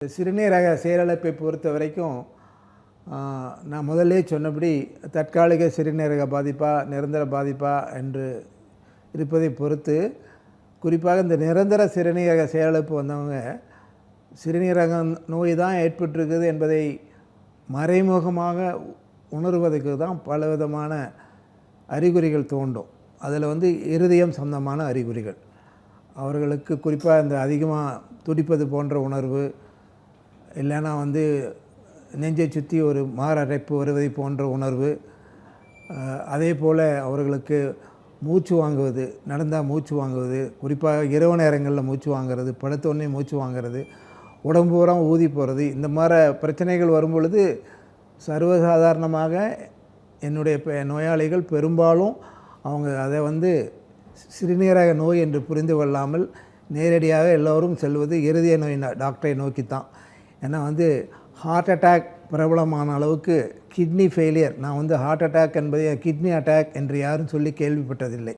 சிறுநீரக செயலிழப்பை பொறுத்த வரைக்கும் நான் முதல்லே சொன்னபடி தற்காலிக சிறுநீரக பாதிப்பா நிரந்தர பாதிப்பா என்று இருப்பதை பொறுத்து குறிப்பாக இந்த நிரந்தர சிறுநீரக செயலிழப்பு வந்தவங்க சிறுநீரக நோய் தான் ஏற்பட்டிருக்குது என்பதை மறைமுகமாக உணர்வதற்கு தான் பலவிதமான அறிகுறிகள் தோண்டும் அதில் வந்து இருதயம் சொந்தமான அறிகுறிகள். அவர்களுக்கு குறிப்பாக இந்த அதிகமாக துடிப்பது போன்ற உணர்வு இல்லைன்னா வந்து நெஞ்சை சுற்றி ஒரு மாரடைப்பு வருவதை போன்ற உணர்வு அதே போல் அவர்களுக்கு மூச்சு வாங்குவது நடந்தால் மூச்சு வாங்குவது குறிப்பாக இரவு நேரங்களில் மூச்சு வாங்குறது படுத்தோடனே மூச்சு வாங்குறது உடம்பு உரம் ஊதி போகிறது இந்த மாதிரி பிரச்சனைகள் வரும் பொழுது சர்வசாதாரணமாக என்னுடைய நோயாளிகள் பெரும்பாலும் அவங்க அதை வந்து சிறுநீரக நோய் என்று புரிந்து கொள்ளாமல் நேரடியாக எல்லோரும் செல்வது இருதய நோய் டாக்டரை நோக்கித்தான். ஏன்னா வந்து ஹார்ட் அட்டாக் பிரபலமான அளவுக்கு கிட்னி ஃபெயிலியர் நான் வந்து ஹார்ட் அட்டாக் என்பதை கிட்னி அட்டாக் என்று யாரும் சொல்லி கேள்விப்பட்டதில்லை.